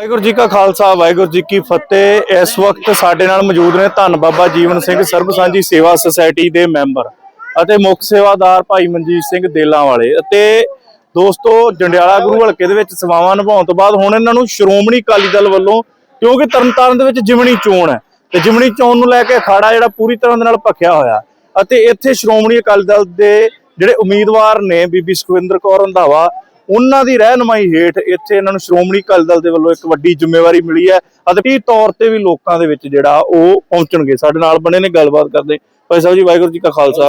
ਵਾਹਿਗੁਰੂ ਜੀ ਕਾ ਖਾਲਸਾ, ਵਾਹਿਗੁਰੂ ਜੀ ਕੀ ਫਤਿਹ। ਇਸ ਵਕਤ ਸਾਡੇ ਨਾਲ ਮੌਜੂਦ ਨੇ ਧੰਨ ਬਾਬਾ ਜੀਵਨ ਸਿੰਘ ਸਰਬ ਸਾਂਝੀ ਸੇਵਾ ਸੁਸਾਇਟੀ ਦੇ ਮੈਂਬਰ ਅਤੇ ਮੁੱਖ ਸੇਵਾਦਾਰ ਭਾਈ ਮਨਜੀਤ ਸਿੰਘ ਦੇਲਾਂ ਵਾਲੇ ਅਤੇ ਦੋਸਤੋ, ਜੰਡਿਆਲਾ ਗੁਰੂ ਹਲਕੇ ਦੇ ਵਿੱਚ ਸੇਵਾਵਾਂ ਨਿਭਾਉਣ ਤੋਂ ਬਾਅਦ ਹੁਣ ਇਹਨਾਂ ਨੂੰ ਸ਼੍ਰੋਮਣੀ ਅਕਾਲੀ ਦਲ ਵੱਲੋਂ, ਕਿਉਂਕਿ ਤਰਨਤਾਰਨ ਦੇ ਵਿੱਚ ਜਿਮਣੀ ਚੋਣ ਹੈ ਤੇ ਜਿਮਣੀ ਚੋਣ ਨੂੰ ਲੈ ਕੇ ਅਖਾੜਾ ਜਿਹੜਾ ਪੂਰੀ ਤਰ੍ਹਾਂ ਦੇ ਨਾਲ ਭਖਿਆ ਹੋਇਆ ਅਤੇ ਇੱਥੇ ਸ਼੍ਰੋਮਣੀ ਅਕਾਲੀ ਦਲ ਦੇ ਜਿਹੜੇ ਉਮੀਦਵਾਰ ਨੇ ਬੀਬੀ ਸੁਖਵਿੰਦਰ ਕੌਰ ਰੰਧਾਵਾ ਉਹਨਾਂ ਦੀ ਰਹਿਨਮਾਈ ਹੇਠ ਇੱਥੇ ਇਹਨਾਂ ਨੂੰ ਸ਼੍ਰੋਮਣੀ ਅਕਾਲੀ ਦਲ ਦੇ ਵੱਲੋਂ ਇੱਕ ਵੱਡੀ ਜ਼ਿੰਮੇਵਾਰੀ ਮਿਲੀ ਹੈ ਅਤੇ ਤੌਰ ਤੇ ਵੀ ਲੋਕਾਂ ਦੇ ਵਿੱਚ ਜਿਹੜਾ ਉਹ ਪਹੁੰਚਣਗੇ। ਸਾਡੇ ਨਾਲ ਬਣੇ ਨੇ ਗੱਲਬਾਤ ਕਰਦੇ। ਭਾਈ ਸਾਹਿਬ ਜੀ ਵਾਹਿਗੁਰੂ ਜੀ ਕਾ ਖਾਲਸਾ।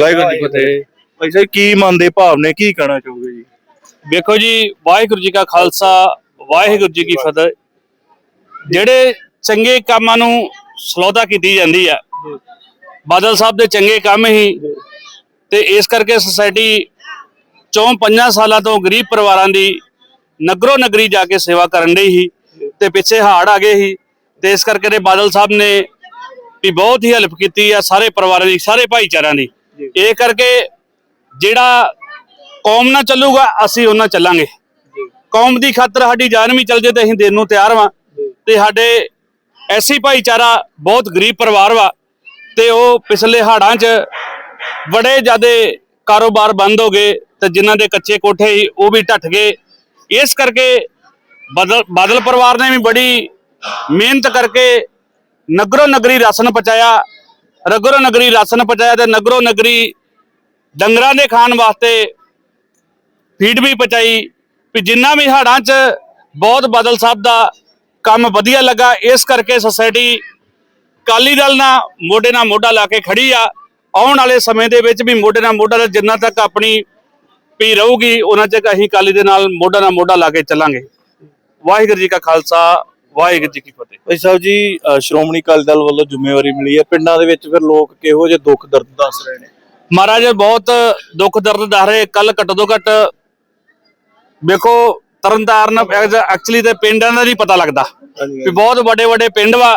ਵਾਹਿਗੁਰੂ ਜੀ ਕੀ ਫਤਿਹ। ਭਾਈ ਸਾਹਿਬ ਕੀ ਮਨ ਦੇ ਭਾਵ ਨੇ? ਕੀ ਕਹਿਣਾ ਚਾਹੋਗੇ ਜੀ? ਵੇਖੋ ਜੀ ਵਾਹਿਗੁਰੂ ਜੀ ਕਾ ਖਾਲਸਾ ਵਾਹਿਗੁਰੂ ਜੀ ਕੀ ਫਤਿਹ। ਜਿਹੜੇ ਚੰਗੇ ਕੰਮਾਂ ਨੂੰ ਸਲੋਤਾ ਕੀਤੀ ਜਾਂਦੀ ਆ ਬਾਦਲ ਸਾਹਿਬ ਦੇ ਚੰਗੇ ਕੰਮ ਹੀ। ਤੇ ਇਸ ਕਰਕੇ ਸੁਸਾਇਟੀ ਚੌਂ ਪੰਜਾਂ ਸਾਲਾਂ ਤੋਂ ਗਰੀਬ ਪਰਿਵਾਰਾਂ ਦੀ ਨਗਰੋ ਨਗਰੀ ਜਾ ਕੇ ਸੇਵਾ ਕਰਨ ਲਈ ਹੀ ਤੇ ਪਿੱਛੇ ਹਾੜ ਆ ਗਏ ਸੀ ਤੇ ਇਸ ਕਰਕੇ ਦੇ ਬਾਦਲ ਸਾਹਿਬ ਨੇ ਵੀ ਬਹੁਤ ਹੀ ਹੈਲਪ ਕੀਤੀ ਆ ਸਾਰੇ ਪਰਿਵਾਰਾਂ ਦੀ ਸਾਰੇ ਭਾਈਚਾਰਿਆਂ ਦੀ। ਇਹ ਕਰਕੇ ਜਿਹੜਾ ਕੌਮ ਨਾਲ ਚੱਲੂਗਾ ਅਸੀਂ ਉਹਨਾਂ ਚੱਲਾਂਗੇ। ਕੌਮ ਦੀ ਖਾਤਰ ਸਾਡੀ ਜਾਨ ਵੀ ਚੱਲ ਜੇ ਤੇ ਅਸੀਂ ਦੇਣ ਨੂੰ ਤਿਆਰ ਵਾਂ। ਤੇ ਸਾਡੇ ਐਸੀ ਭਾਈਚਾਰਾ ਬਹੁਤ ਗਰੀਬ ਪਰਿਵਾਰ ਵਾ ਤੇ ਉਹ ਪਿਛਲੇ ਹਾੜਾਂ 'ਚ ਬੜੇ ਜ਼ਿਆਦੇ ਕਾਰੋਬਾਰ ਬੰਦ ਹੋ ਗਏ। ਤੇ ਜਿਨ੍ਹਾਂ ਦੇ ਕੱਚੇ ਕੋਠੇ ਸੀ, ਉਹ ਵੀ ਢੱਠ ਗਏ। ਇਸ ਕਰਕੇ ਬਦਲ ਬਾਦਲ ਪਰਿਵਾਰ ਨੇ ਵੀ ਬੜੀ ਮਿਹਨਤ ਕਰਕੇ ਨਗਰੋ ਨਗਰੀ ਰਾਸ਼ਨ ਪਹੁੰਚਾਇਆ। ਰਗਰੋ ਨਗਰੀ ਰਾਸ਼ਨ ਪਹੁੰਚਾਇਆ ਤੇ ਨਗਰੋ ਨਗਰੀ ਡੰਗਰਾਂ ਦੇ ਖਾਣ ਵਾਸਤੇ ਫੀਡ ਵੀ ਪਹੁੰਚਾਈ। ਵੀ ਜਿੰਨਾ ਵੀ ਹਾੜਾਂ 'ਚ ਬਹੁਤ ਬਾਦਲ ਸਾਹਿਬ ਦਾ ਕੰਮ ਵਧੀਆ ਲੱਗਾ, ਇਸ ਕਰਕੇ ਸੁਸਾਇਟੀ ਕਾਲੀ ਦਲ ਨਾਲ ਮੋਢੇ ਨਾਲ ਮੋਢਾ ਲਾ ਕੇ ਖੜੀ ਆ। ਆਉਣ ਵਾਲੇ ਸਮੇਂ ਦੇ ਵਿੱਚ ਵੀ ਮੋਢੇ ਨਾਲ ਮੋਢਾ ਜਿੰਨਾ ਤੱਕ ਆਪਣੀ ਪੀ ਰਹੂਗੀ ਉਹਨਾਂ ਤੱਕ ਅਸੀਂ ਕਾਲੀ ਦੇ ਨਾਲ ਮੋਢਾ ਨਾਲ ਮੋਢਾ ਲਾ ਕੇ ਚੱਲਾਂਗੇ। ਵਾਹਿਗੁਰੂ ਜੀ ਕਾ ਖਾਲਸਾ ਵਾਹਿਗੁਰੂ ਜੀ ਕੀ ਫਤਿਹ। ਭਾਈ ਸਾਹਿਬ ਜੀ ਸ਼੍ਰੋਮਣੀ ਅਕਾਲੀ ਦਲ ਵੱਲੋਂ ਜ਼ਿੰਮੇਵਾਰੀ ਮਿਲੀ ਹੈ। ਪਿੰਡਾਂ ਦੇ ਵਿੱਚ ਫਿਰ ਲੋਕ ਕਿਹੋ ਜਿਹੇ ਦੁੱਖ ਦਰਦ ਦੱਸ ਰਹੇ ਨੇ? ਮਹਾਰਾਜ ਬਹੁਤ ਦੁੱਖ ਦਰਦ ਦੱਸ ਰਹੇ। ਕੱਲ ਘੱਟ ਤੋਂ ਘੱਟ ਵੇਖੋ ਤਰਨਤਾਰਨ ਐਕਚੁਅਲੀ ਤੇ ਪਿੰਡਾਂ ਦਾ ਨਹੀਂ ਪਤਾ ਲੱਗਦਾ। ਵੀ ਬਹੁਤ ਵੱਡੇ ਵੱਡੇ ਪਿੰਡ ਵਾ।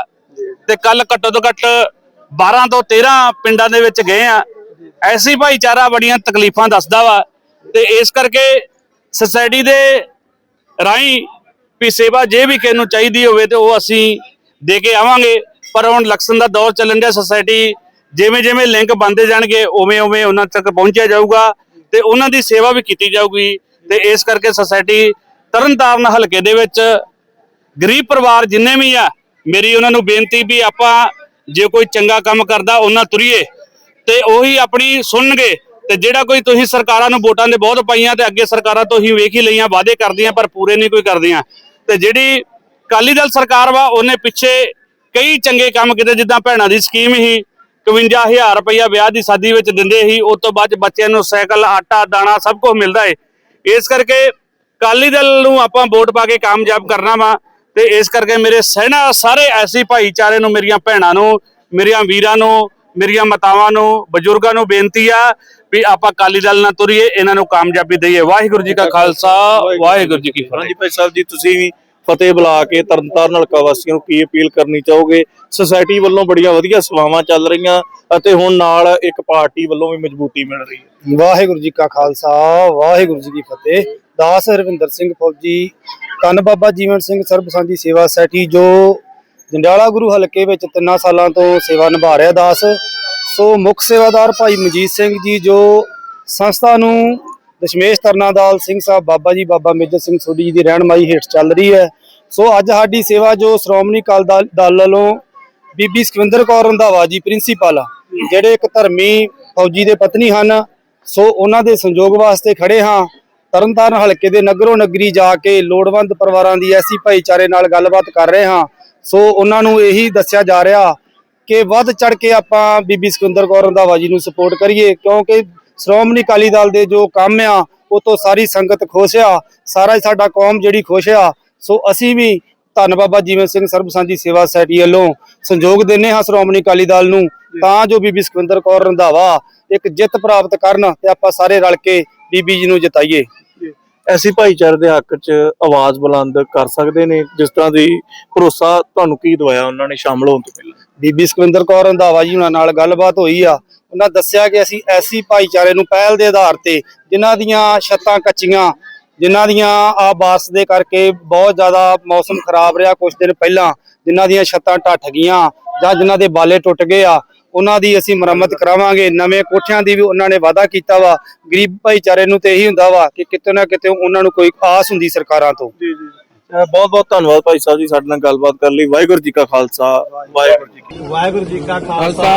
ਤੇ ਕੱਲ ਘੱਟੋ ਤੋਂ ਘੱਟ 12 ਤੋਂ 13 ਪਿੰਡਾਂ ਦੇ ਵਿੱਚ ਗਏ ਆ। ਐਸੀ ਭਾਈਚਾਰਾ ਬੜੀਆਂ ਤਕਲੀਫਾਂ ਦੱਸਦਾ ਵਾ। ਤੇ ਇਸ ਕਰਕੇ ਸੁਸਾਇਟੀ ਦੇ ਰਾਹੀਂ ਵੀ ਸੇਵਾ ਜੇ ਵੀ ਕਿਸੇ ਨੂੰ ਚਾਹੀਦੀ ਹੋਵੇ ਤੇ ਉਹ ਅਸੀਂ ਦੇ ਕੇ ਆਵਾਂਗੇ। ਪਰ ਹੁਣ ਇਲੈਕਸ਼ਨ ਦਾ ਦੌਰ ਚੱਲਣ ਡਿਆ ਸੁਸਾਇਟੀ ਜਿਵੇਂ ਜਿਵੇਂ ਲਿੰਕ ਬੰਦੇ ਜਾਣਗੇ, ਉਵੇਂ ਉਵੇਂ ਉਹਨਾਂ ਤੱਕ ਪਹੁੰਚਿਆ ਜਾਊਗਾ ਤੇ ਉਹਨਾਂ ਦੀ ਸੇਵਾ ਵੀ ਕੀਤੀ ਜਾਊਗੀ। ਤੇ ਇਸ ਕਰਕੇ ਸੁਸਾਇਟੀ ਤਰਨਤਾਰਨ ਹਲਕੇ ਦੇ ਵਿੱਚ ਗਰੀਬ ਪਰਿਵਾਰ ਜਿੰਨੇ ਵੀ ਆ, ਮੇਰੀ ਉਹਨਾਂ ਨੂੰ ਬੇਨਤੀ ਵੀ ਆਪਾਂ ਜੇ ਕੋਈ ਚੰਗਾ ਕੰਮ ਕਰਦਾ, ਉਹਨਾਂ ਤੁਰੀਏ ਤੇ ਉਹੀ ਆਪਣੀ ਸੁਣਨਗੇ। ਤੇ ਜਿਹੜਾ ਕੋਈ ਤੁਸੀਂ ਸਰਕਾਰਾਂ ਨੂੰ ਵੋਟਾਂ ਦੇ ਬਹੁਤ ਪਾਈਆਂ ਤੇ ਅੱਗੇ ਸਰਕਾਰਾਂ ਤੋਂ ਹੀ ਵੇਖ ਹੀ ਲਈਆਂ, ਵਾਅਦੇ ਕਰਦੀਆਂ ਪਰ ਪੂਰੇ ਨਹੀਂ ਕੋਈ ਕਰਦੀਆਂ। ਤੇ ਜਿਹੜੀ ਅਕਾਲੀ ਦਲ ਸਰਕਾਰ ਵਾ, ਉਹਨੇ ਪਿੱਛੇ ਕਈ ਚੰਗੇ ਕੰਮ ਕੀਤੇ, ਜਿੱਦਾਂ ਭੈਣਾਂ ਦੀ ਸਕੀਮ ਹੀ 51000 ਰੁਪਇਆ ਵਿਆਹ ਦੀ ਸ਼ਾਦੀ ਵਿੱਚ ਦਿੰਦੇ ਸੀ ਉਸ ਤੋਂ ਬਾਅਦ ਬੱਚਿਆਂ ਨੂੰ ਸਾਈਕਲ, ਆਟਾ, ਦਾਣਾ ਸਭ ਕੁਝ ਮਿਲਦਾ ਏ। ਇਸ ਕਰਕੇ ਅਕਾਲੀ ਦਲ ਨੂੰ ਆਪਾਂ ਵੋਟ ਪਾ ਕੇ ਕਾਮਯਾਬ ਕਰਨਾ ਵਾ ਤੇ ਇਸ ਕਰਕੇ ਮੇਰੇ ਸਹਿਣਾ ਸਾਰੇ ਐਸੀ ਭਾਈਚਾਰੇ ਨੂੰ, ਮੇਰੀਆਂ ਭੈਣਾਂ ਨੂੰ, ਮੇਰੀਆਂ ਵੀਰਾਂ ਨੂੰ, ਮੇਰੀਆਂ ਮਾਤਾਵਾਂ ਨੂੰ, ਬਜ਼ੁਰਗਾਂ ਨੂੰ ਬੇਨਤੀ ਆ ਵੀ ਆਪਾਂ ਅਕਾਲੀ ਦਲ ਨਾਲ ਤੁਰੀਏ ਇਹਨਾਂ ਨੂੰ ਕਾਮਯਾਬੀ ਦਈਏ। ਵਾਹਿਗੁਰੂ ਜੀ ਕਾ ਖਾਲਸਾ ਵਾਹਿਗੁਰੂ ਜੀ ਕੀ ਫਤਿਹ। ਹਾਂਜੀ ਭਾਈ ਸਾਹਿਬ ਜੀ ਤੁਸੀਂ ਵੀ ਫਤਿਹ ਬੁਲਾ ਕੇ ਤਰਨਤਾਰਨ ਹਲਕਾ ਵਾਸੀਆਂ ਨੂੰ ਕੀ ਅਪੀਲ ਕਰਨੀ ਚਾਹੋਗੇ? ਸੁਸਾਇਟੀ ਵੱਲੋਂ ਬੜੀਆਂ ਵਧੀਆ ਸੇਵਾਵਾਂ ਚੱਲ ਰਹੀਆਂ ਅਤੇ ਹੁਣ ਨਾਲ ਇੱਕ ਪਾਰਟੀ ਵੱਲੋਂ ਵੀ ਮਜ਼ਬੂਤੀ ਮਿਲ ਰਹੀ ਹੈ। ਵਾਹਿਗੁਰੂ ਜੀ ਕਾ ਖਾਲਸਾ ਵਾਹਿਗੁਰੂ ਜੀ ਕੀ ਫਤਿਹ। ਦਾਸ ਰਵਿੰਦਰ ਸਿੰਘ ਫੌਜੀ ਧੰਨ ਬਾਬਾ ਜੀਵਨ ਸਿੰਘ ਸਰਬ ਸਾਂਝੀ ਸੇਵਾ ਸੋਸਾਇਟੀ ਜੋ ਜੰਡਿਆਲਾ ਗੁਰੂ ਹਲਕੇ ਵਿੱਚ ਤਿੰਨਾਂ ਸਾਲਾਂ ਤੋਂ ਸੇਵਾ ਨਿਭਾ ਰਿਹਾ ਦਾਸ। ਸੋ ਮੁੱਖ ਸੇਵਾਦਾਰ ਭਾਈ ਮਜੀਦ ਸਿੰਘ ਜੀ, ਜੋ ਸੰਸਥਾ ਨੂੰ ਦਸ਼ਮੇਸ਼ ਤਰਨਾਦਾਲ ਸਿੰਘ ਸਾਹਿਬ ਬਾਬਾ ਜੀ, ਬਾਬਾ ਮੇਜਰ ਸਿੰਘ ਸੋਢੀ ਜੀ ਦੀ ਰਹਿਨਮਾਈ ਹੇਠ ਚੱਲ ਰਹੀ ਹੈ। ਸੋ ਅੱਜ ਸਾਡੀ ਸੇਵਾ ਜੋ ਸ਼੍ਰੋਮਣੀ ਅਕਾਲੀ ਦਲ ਦਲ ਵੱਲੋਂ ਬੀਬੀ ਸੁਖਵਿੰਦਰ ਕੌਰ ਰੰਧਾਵਾ ਜੀ, ਪ੍ਰਿੰਸੀਪਲ, ਜਿਹੜੇ ਇੱਕ ਧਰਮੀ ਫੌਜੀ ਦੇ ਪਤਨੀ ਹਨ, ਸੋ ਉਹਨਾਂ ਦੇ ਸੰਯੋਗ ਵਾਸਤੇ ਖੜੇ ਹਾਂ। ਤਰਨਤਾਰਨ ਹਲਕੇ ਦੇ ਨਗਰੋਂ ਨਗਰੀ ਜਾ ਕੇ ਲੋੜਵੰਦ ਪਰਿਵਾਰਾਂ ਦੀ ਐਸੀ ਭਾਈਚਾਰੇ ਨਾਲ ਗੱਲਬਾਤ ਕਰ ਰਹੇ ਹਾਂ। ਸੋ ਉਹਨਾਂ ਨੂੰ ਇਹੀ ਦੱਸਿਆ ਜਾ ਰਿਹਾ ਕਿ ਵੱਧ ਚੜ ਕੇ ਆਪਾਂ ਬੀਬੀ ਸੁਖਵਿੰਦਰ ਕੌਰ ਰੰਧਾਵਾ ਜੀ ਨੂੰ ਸਪੋਰਟ ਕਰੀਏ, ਕਿਉਂਕਿ ਸ਼੍ਰੋਮਣੀ ਅਕਾਲੀ ਦਲ ਦੇ ਜੋ ਕੰਮ ਆ, ਉਹ ਤੋਂ ਸਾਰੀ ਸੰਗਤ ਖੁਸ਼ ਆ, ਸਾਰਾ ਸਾਡਾ ਕੌਮ ਜਿਹੜੀ ਖੁਸ਼ ਆ। ਸੋ ਅਸੀਂ ਵੀ ਧੰਨ ਬਾਬਾ ਜੀਵਨ ਸਿੰਘ ਸਰਬ ਸਾਂਝੀ ਸੇਵਾ ਸੁਸਾਇਟੀ ਵੱਲੋਂ ਸੰਯੋਗ ਦਿੰਨੇ ਹਾਂ ਸ਼੍ਰੋਮਣੀ ਅਕਾਲੀ ਦਲ ਨੂੰ, ਤਾਂ ਜੋ ਬੀਬੀ ਸੁਖਵਿੰਦਰ ਕੌਰ ਰੰਧਾਵਾ ਇੱਕ ਜਿੱਤ ਪ੍ਰਾਪਤ ਕਰਨ ਤੇ ਆਪਾਂ ਸਾਰੇ ਰਲ ਕੇ ਬੀਬੀ ਜੀ ਨੂੰ ਜਿਤਾਈਏ। ਐਸੀ ਭਾਈਚਾਰੇ ਦੇ ਹੱਕ 'ਚ ਆਵਾਜ਼ ਬੁਲੰਦ ਕਰ ਸਕਦੇ ਨੇ, ਜਿਸ ਤਰ੍ਹਾਂ ਦੀ ਭਰੋਸਾ ਤੁਹਾਨੂੰ ਕੀ ਦਵਾਇਆ ਉਹਨਾਂ ਨੇ ਸ਼ਾਮਲ ਹੋਣ ਤੋਂ ਪਹਿਲਾਂ? ਬੀਬੀ ਸੁਖਵਿੰਦਰ ਕੌਰ ਰੰਧਾਵਾ ਜੀ ਉਹਨਾਂ ਨਾਲ ਗੱਲਬਾਤ ਹੋਈ ਆ। ਉਹਨਾਂ ਦੱਸਿਆ ਕਿ ਅਸੀਂ ਐਸੀ ਭਾਈਚਾਰੇ ਨੂੰ ਪਹਿਲ ਦੇ ਆਧਾਰ ਤੇ ਜਿਨ੍ਹਾਂ ਦੀਆਂ ਛੱਤਾਂ ਕੱਚੀਆਂ, ਜਿਨ੍ਹਾਂ ਦੀਆਂ ਆ ਬਾਰਸ ਦੇ ਕਰਕੇ ਬਹੁਤ ਜ਼ਿਆਦਾ ਮੌਸਮ ਖਰਾਬ ਰਿਹਾ ਕੁਝ ਦਿਨ ਪਹਿਲਾਂ, ਜਿਨ੍ਹਾਂ ਦੀਆਂ ਛੱਤਾਂ ਢੱਠ ਗਈਆਂ ਜਾਂ ਜਿਨ੍ਹਾਂ ਦੇ ਬਾਲੇ ਟੁੱਟ ਗਏ ਆ ਉਹਨਾਂ ਦੀ ਅਸੀਂ ਮੁਰੰਮਤ ਕਰਾਵਾਂਗੇ। ਨਵੇਂ ਕੋਠਿਆਂ ਦੀ ਵੀ ਉਹਨਾਂ ਨੇ ਵਾਅਦਾ ਕੀਤਾ ਵਾ। ਗਰੀਬ ਭਾਈਚਾਰੇ ਨੂੰ ਤੇ ਇਹੀ ਹੁੰਦਾ ਵਾ ਕਿ ਕਿਤੇ ਨਾ ਕਿਤੇ ਉਹਨਾਂ ਨੂੰ ਕੋਈ ਆਸ ਹੁੰਦੀ ਸਰਕਾਰਾਂ ਤੋਂ। ਜੀ ਜੀ। ਬਹੁਤ ਬਹੁਤ ਧੰਨਵਾਦ ਭਾਈ ਸਾਹਿਬ ਜੀ ਸਾਡੇ ਨਾਲ ਗੱਲਬਾਤ ਕਰਨ ਲਈ। ਵਾਹਿਗੁਰੂ ਜੀ ਕਾ ਖਾਲਸਾ। ਵਾਹਿਗੁਰੂ ਜੀ ਕੀ ਵਾਹਿਗੁਰੂ ਜੀ ਕਾ ਖਾਲਸਾ।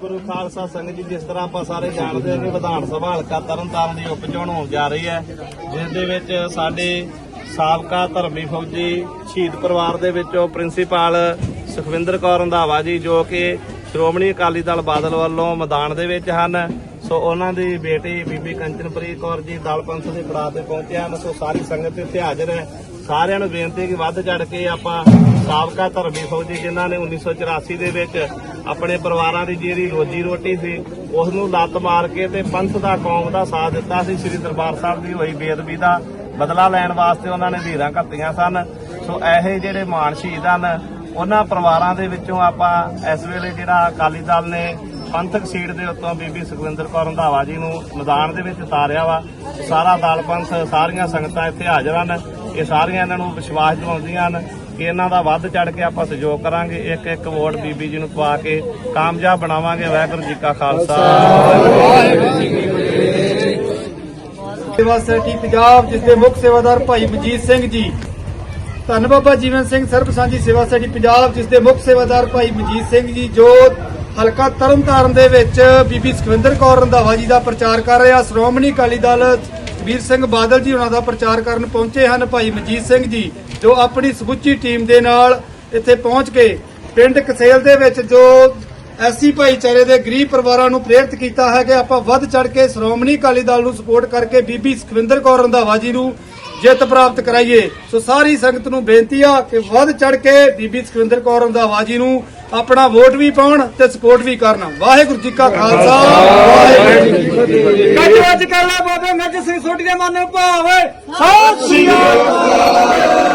ਗੁਰੂ ਖਾਲਸਾ। ਸੰਗਤ ਜੀ ਜਿਸ ਤਰ੍ਹਾਂ ਆਪਾਂ ਸਾਰੇ ਜਾਣਦੇ ਹਾਂ ਕਿ ਵਿਧਾਨ ਸਭਾ ਹਲਕਾ ਤਰਨਤਾਰਨ ਦੀ ਉਪ ਚੋਣ ਹੋਣ ਜਾ ਰਹੀ ਹੈ ਜਿਸ ਦੇ ਵਿੱਚ ਸਾਡੇ ਸਾਬਕਾ ਧਰਮੀ ਫੌਜੀ ਸ਼ਹੀਦ ਪਰਿਵਾਰ ਦੇ ਵਿੱਚੋਂ ਪ੍ਰਿੰਸੀਪਲ ਸੁਖਵਿੰਦਰ ਕੌਰ ਰੰਧਾਵਾ ਜੀ, ਜੋ ਕਿ ਸ਼੍ਰੋਮਣੀ ਅਕਾਲੀ ਦਲ ਬਾਦਲ ਵੱਲੋਂ ਮੈਦਾਨ ਦੇ ਵਿੱਚ ਹਨ। ਸੋ ਉਹਨਾਂ ਦੀ ਬੇਟੀ ਬੀਬੀ ਕੰਚਨਪ੍ਰੀਤ ਕੌਰ ਜੀ ਦਲ ਪੰਥ ਦੇ ਪੜਾਅ ਤੇ ਪਹੁੰਚੇ ਹਨ। ਸੋ ਸਾਰੀ ਸੰਗਤ ਇੱਥੇ ਹਾਜ਼ਰ ਹੈ। ਸਾਰਿਆਂ ਨੂੰ ਬੇਨਤੀ ਕਿ ਵੱਧ ਚੜ ਕੇ ਆਪਾਂ ਸਾਬਕਾ ਧਰਮੀ ਫੌਜੀ ਜਿਨ੍ਹਾਂ ਨੇ 1984 ਦੇ ਵਿੱਚ ਆਪਣੇ ਪਰਿਵਾਰਾਂ ਦੀ ਜਿਹੜੀ ਰੋਜੀ ਰੋਟੀ ਸੀ ਉਸ ਨੂੰ ਲੱਤ ਮਾਰ ਕੇ ਤੇ ਪੰਥ ਦਾ, ਕੌਮ ਦਾ ਸਾਥ ਦਿੱਤਾ ਸੀ। ਸ੍ਰੀ ਦਰਬਾਰ ਸਾਹਿਬ ਦੀ ਹੋਈ ਬੇਦਬੀ ਦਾ ਬਦਲਾ ਲੈਣ ਵਾਸਤੇ ਉਹਨਾਂ ਨੇ ਧੀਰਾਂ ਘੱਤੀਆਂ ਸਨ। ਸੋ ਇਹੇ ਜਿਹੜੇ ਮਾਣ ਸ਼ਹੀਦ ਹਨ ਉਹਨਾਂ ਪਰਿਵਾਰਾਂ ਦੇ ਵਿੱਚੋਂ ਆਪਾਂ ਇਸ ਵੇਲੇ ਜਿਹੜਾ ਅਕਾਲੀ ਦਲ ਨੇ ਪੰਥਕ ਸੀਟ ਦੇ ਉੱਤੋਂ ਬੀਬੀ ਸੁਖਵਿੰਦਰ ਕੌਰ ਰੰਧਾਵਾ ਜੀ ਨੂੰ ਮੈਦਾਨ ਦੇ ਵਿੱਚ ਉਤਾਰਿਆ ਵਾ। ਸਾਰਾ ਦਲ ਪੰਥ, ਸਾਰੀਆਂ ਸੰਗਤਾਂ ਇੱਥੇ ਹਾਜ਼ਰ ਹਨ। ਇਹ ਸਾਰੀਆਂ ਇਹਨਾਂ ਨੂੰ ਵਿਸ਼ਵਾਸ ਦਿਵਾਉਂਦੀਆਂ ਹਨ ਕਿ ਇਹਨਾਂ ਦਾ ਵੱਧ ਚੜ ਕੇ ਆਪਾਂ ਸਹਿਯੋਗ ਕਰਾਂਗੇ। ਇੱਕ ਇੱਕ ਵੋਟ ਬੀਬੀ ਜੀ ਨੂੰ ਪਵਾ ਕੇ ਕਾਮਯਾਬ ਬਣਾਵਾਂਗੇ। ਵਾਹਿਗੁਰੂ ਜੀ ਕਾ ਖਾਲਸਾ। ਸੇਵਾ ਸੋਸਾਇਟੀ ਪੰਜਾਬ ਜਿਸ ਦੇ ਮੁੱਖ ਸੇਵਾਦਾਰ ਭਾਈ ਮਜੀਤ ਸਿੰਘ ਜੀ ਧੰਨ ਬਾਬਾ ਜੀਵਨ ਸਿੰਘ ਸਰਬ ਸਾਂਝੀ ਸੇਵਾ ਸੋਸਾਇਟੀ ਪੰਜਾਬ, ਜਿਸ ਦੇ ਮੁੱਖ ਸੇਵਾਦਾਰ ਭਾਈ ਮਜੀਤ ਸਿੰਘ ਜੀ, ਜੋ ਹਲਕਾ ਤਰਨਤਾਰਨ ਦੇ ਵਿੱਚ ਬੀਬੀ ਸੁਖਵਿੰਦਰ ਕੌਰ ਰੰਧਾਵਾ ਜੀ ਦਾ ਪ੍ਰਚਾਰ ਕਰ ਰਿਹਾ। ਸ਼੍ਰੋਮਣੀ ਅਕਾਲੀ ਦਲ ਵੀਰ ਸਿੰਘ ਬਾਦਲ ਜੀ ਉਹਨਾਂ ਦਾ ਪ੍ਰਚਾਰ ਕਰਨ ਪਹੁੰਚੇ ਹਨ। ਭਾਈ ਮਜੀਤ ਸਿੰਘ ਜੀ, ਜੋ ਆਪਣੀ ਸਮੁੱਚੀ ਟੀਮ ਦੇ ਨਾਲ ਇੱਥੇ ਪਹੁੰਚ ਕੇ ਪਿੰਡ ਕਸੇਲ ਦੇ ਵਿੱਚ ਜੋ ਐਸੀ ਭਾਈਚਾਰੇ ਦੇ ਗਰੀਬ ਪਰਿਵਾਰਾਂ ਨੂੰ ਪ੍ਰੇਰਿਤ ਕੀਤਾ ਹੈ ਕਿ ਆਪਾਂ ਵੱਧ ਚੜ ਕੇ ਸ਼੍ਰੋਮਣੀ ਅਕਾਲੀ ਦਲ ਨੂੰ ਸਪੋਰਟ ਕਰਕੇ ਬੀਬੀ ਸੁਖਵਿੰਦਰ ਕੌਰ ਰੰਧਾਵਾ ਜੀ ਨੂੰ ਜਿੱਤ ਪ੍ਰਾਪਤ ਕਰਾਈਏ। ਸੋ ਸਾਰੀ ਸੰਗਤ ਨੂੰ ਬੇਨਤੀ ਆ ਕਿ ਵੱਧ ਚੜ ਕੇ ਬੀਬੀ ਸੁਖਵਿੰਦਰ ਕੌਰ ਰੰਧਾਵਾ ਜੀ ਨੂੰ ਆਪਣਾ ਵੋਟ ਵੀ ਪਾਉਣ ਤੇ ਸਪੋਰਟ ਵੀ ਕਰਨ। ਵਾਹਿਗੁਰੂ ਜੀ ਕਾ ਖਾਲਸਾ, ਵਾਹਿਗੁਰੂ ਜੀ ਕੀ ਫਤਿਹ। ਗੱਜ ਵੱਜ ਕਰ ਲਾ ਬਾਬੇ ਗੱਜ ਸਿੰਘ ਸੋਟੀ ਦੇ ਮਨ ਭਾਵੇ। ਸਤਿ ਸ੍ਰੀ ਅਕਾਲ।